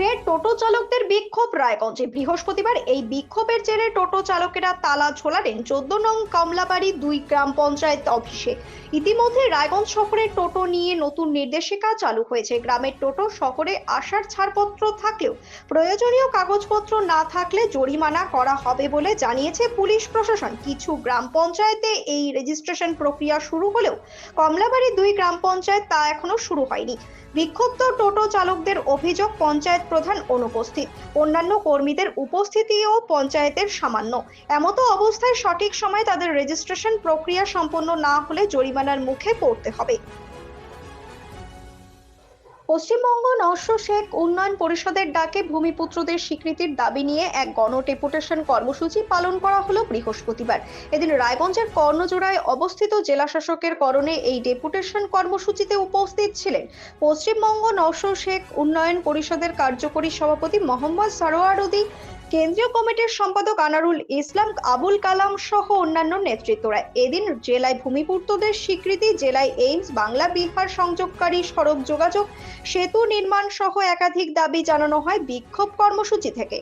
ফের টোটো চালকদের বিক্ষোভ রায়গঞ্জে। বৃহস্পতিবার এই বিক্ষোভের জেরে টোটো চালকেরা তালা ঝোলালেন চোদ্দ নং কমলাবাড়ি দুই গ্রাম পঞ্চায়েত অফিসে। ইতিমধ্যে রায়গঞ্জ শহরে টোটো নিয়ে নতুন নির্দেশিকা চালু হয়েছে। গ্রামের টোটো শহরে আসার ছাড়পত্র থাকলেও প্রয়োজনীয় কাগজপত্র না থাকলে জরিমানা করা হবে বলে জানিয়েছে পুলিশ প্রশাসন। কিছু গ্রাম পঞ্চায়েতে এই রেজিস্ট্রেশন প্রক্রিয়া শুরু হলেও কমলাবাড়ি দুই গ্রাম পঞ্চায়েত তা এখনও শুরু হয়নি। বিক্ষুব্ধ টোটো চালকদের অভিযোগ, পঞ্চায়েত প্রধান অনুপস্থিত। অন্যান্য কর্মীদের উপস্থিতিও পঞ্চায়েতের সামান্য। এমতো অবস্থায় সঠিক সময়ে তাদের রেজিস্ট্রেশন প্রক্রিয়া সম্পন্ন না হলে জরিমানার মুখে পড়তে হবে। পশ্চিমবঙ্গ নশ্ব শেখ উন্নয়ন পরিষদের ডাকে ভূমিপুত্রদের স্বীকৃতির দাবি নিয়ে এক গণ ডেপুটেশন কর্মসূচি পালন করা হলো বৃহস্পতিবার। এদিন রায়গঞ্জের কর্ণজোড়ায় অবস্থিত জেলাশাসকের করণে এই ডেপুটেশন কর্মসূচিতে উপস্থিত ছিলেন পশ্চিমবঙ্গ নশ্ব শেখ উন্নয়ন পরিষদের কার্যকরী সভাপতি মোহাম্মদ সারোয়ারুদ্দি কেন্দ্রীয় কমিটির সম্পাদক আনারুল ইসলাম, আবুল কালাম সহ অন্যান্য নেতৃত্বরা এদিন জেলায় ভূমিপূর্তদের স্বীকৃতি, জেলায় এইমস, বাংলা, বিহার সংযোগকারী সড়ক যোগাযোগ, সেতু নির্মাণ সহ একাধিক দাবি জানানো হয় বিক্ষোভ কর্মসূচি থেকে।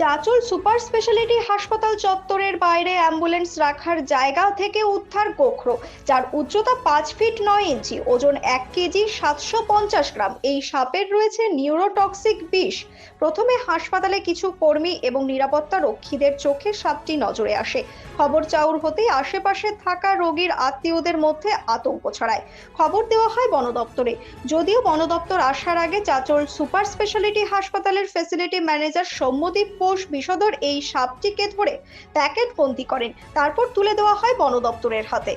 চাচল সুপার স্পেশালিটি হাসপাতাল চত্বরের বাইরে অ্যাম্বুলেন্স রাখার জায়গা থেকে উদ্ধার গোখরো, যার উচ্চতা পাঁচ ফিট নয় ইঞ্চি, ওজন এক কেজি সাতশো পঞ্চাশ গ্রাম। এই সাপের রয়েছে নিউরোটক্সিক বিষ। প্রথমে হাসপাতালে কিছু কর্মী এবং নিরাপত্তা রক্ষীদের চোখে সাপটি নজরে আসে। খবর চাউর হতেই আশেপাশে থাকা রোগীর আত্মীয়দের মধ্যে আতঙ্ক ছড়ায়। খবর দেওয়া হয় বন দপ্তরে। যদিও বন দপ্তর আসার আগে চাচল সুপার স্পেশালিটি হাসপাতালের ফেসিলিটি ম্যানেজার সৌম্যদীপ বোস বিষধর এই সাপটিকে ধরে প্যাকেট বন্দি করেন। তারপর তুলে দেওয়া হয় বন দপ্তরের হাতে।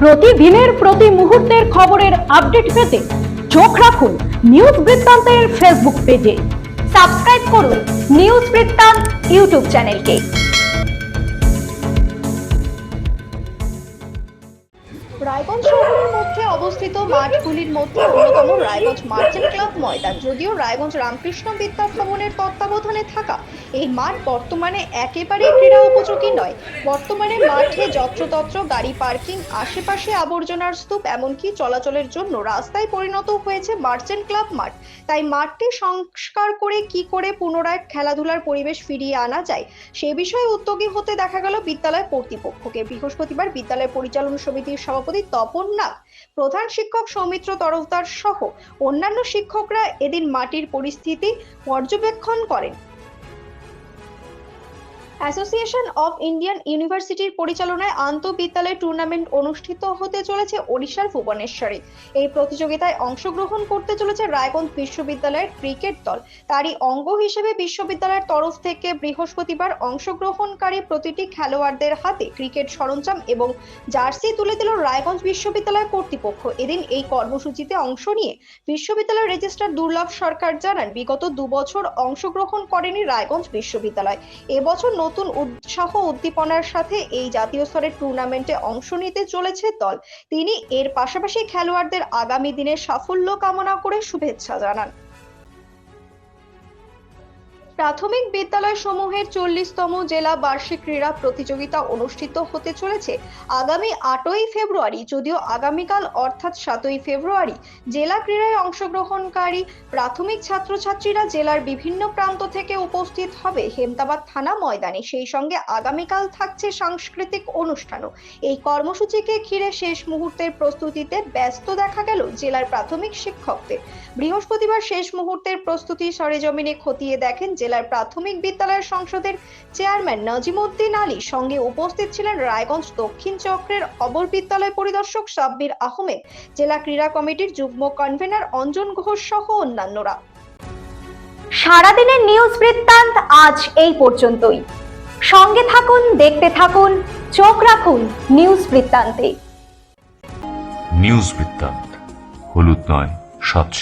প্রতিদিনের, প্রতি মুহূর্তের খবরের আপডেট পেতে চোখ রাখুন নিউজ বৃত্তান্তের ফেসবুক পেজে। সাবস্ক্রাইব করুন নিউজ বৃত্তান্ত ইউটিউব চ্যানেলকে। রায়গঞ্জ শহরের মধ্যে অবস্থিত মাঠগুলির মধ্যে অন্যতম রায়গঞ্জ মার্চেন্ট ক্লাব ময়দান। যদিও রায়গঞ্জ রামকৃষ্ণ বিদ্যা ভবনের তত্ত্বাবধানে থাকা, এই মাঠ বর্তমানে একেবারে ক্রীড়া উপযোগী নয়। বর্তমানে মাঠে যত্রতত্র গাড়ি পার্কিং, আশেপাশে আবর্জনার স্তূপ, এমনকি চলাচলের জন্য রাস্তায় পরিণত হয়েছে মার্চেন্ট ক্লাব মাঠ। তাই মাঠটি সংস্কার করে কি করে পুনরায় খেলাধুলার পরিবেশ ফিরিয়ে আনা যায়, সে বিষয়ে উদ্যোগী হতে দেখা গেল বিদ্যালয় কর্তৃপক্ষকে। বৃহস্পতিবার বিদ্যালয় পরিচালনা সমিতির সভাপতি তপন নাগ প্রধান শিক্ষক সৌমিত্র তরফদার সহ অন্যান্য শিক্ষকরা এদিন মাটির পরিস্থিতি পর্যবেক্ষণ করেন। অ্যাসোসিয়েশন অফ ইন্ডিয়ান ইউনিভার্সিটির পরিচালনায় আন্তঃবিদ্যালয় টুর্নামেন্ট অনুষ্ঠিত হতে চলেছে ওড়িশার ভুবনেশ্বরে। এই প্রতিযোগিতায় অংশগ্রহণ করতে চলেছে রায়গঞ্জ বিশ্ববিদ্যালয়ের ক্রিকেট দল। তারই অঙ্গ হিসেবে বিশ্ববিদ্যালয়ের তরফ থেকে বৃহস্পতিবার অংশগ্রহণকারী প্রতিটি খেলোয়াড়দের হাতে ক্রিকেট সরঞ্জাম এবং জার্সি তুলে দিল রায়গঞ্জ বিশ্ববিদ্যালয় কর্তৃপক্ষ। এদিন এই কর্মসূচিতে অংশ নিয়ে বিশ্ববিদ্যালয়ের রেজিস্ট্রার দুর্লভ সরকার জানান, বিগত দু বছর অংশগ্রহণ করেনি রায়গঞ্জ বিশ্ববিদ্যালয়। এবছর নতুন উৎসাহ উদ্দীপনার সাথে এই জাতীয় স্তরের টুর্নামেন্টে অংশ নিতে চলেছে দল। তিনি এর পাশাপাশি খেলোয়াড়দের আগামী দিনের সাফল্য কামনা করে শুভেচ্ছা জানান। প্রাথমিক বিদ্যালয় সমূহের চল্লিশতম জেলা বার্ষিক ক্রীড়া প্রতিযোগিতা অনুষ্ঠিত হতে চলেছে আগামী আটই ফেব্রুয়ারি যদিও আগামীকাল অর্থাৎ সাতই ফেব্রুয়ারি জেলা ক্রীড়ায় অংশগ্রহণকারী প্রাথমিক ছাত্রছাত্রীরা জেলার বিভিন্ন প্রান্ত থেকে উপস্থিত হবে। হেমতাবাদ থানা ময়দানে সেই সঙ্গে আগামীকাল থাকছে সাংস্কৃতিক অনুষ্ঠানও। এই কর্মসূচিকে ঘিরে শেষ মুহূর্তের প্রস্তুতিতে ব্যস্ত দেখা গেল জেলার প্রাথমিক শিক্ষকদের। বৃহস্পতিবার শেষ মুহূর্তের প্রস্তুতি সরেজমিনে খতিয়ে দেখেন জেলার প্রাথমিক বিদ্যালয়ের সংসদের চেয়ারম্যান নাজিমউদ্দিন আলী সঙ্গে উপস্থিত ছিলেন রায়গঞ্জ দক্ষিণ চক্রের অবর বিদ্যালয় পরিদর্শক সাব্বির আহমেদ জেলা ক্রীড়া কমিটির যুগ্ম কনভেনার অঞ্জন ঘোষ সহ অন্যান্যরা। সারাদিনের নিউজ বৃত্তান্ত আজ এই পর্যন্তই। সঙ্গে থাকুন দেখতে থাকুন চোখ রাখুন নিউজ বৃত্তান্তে। নিউজ বৃত্তান্ত হলুদ নয় স্বচ্ছ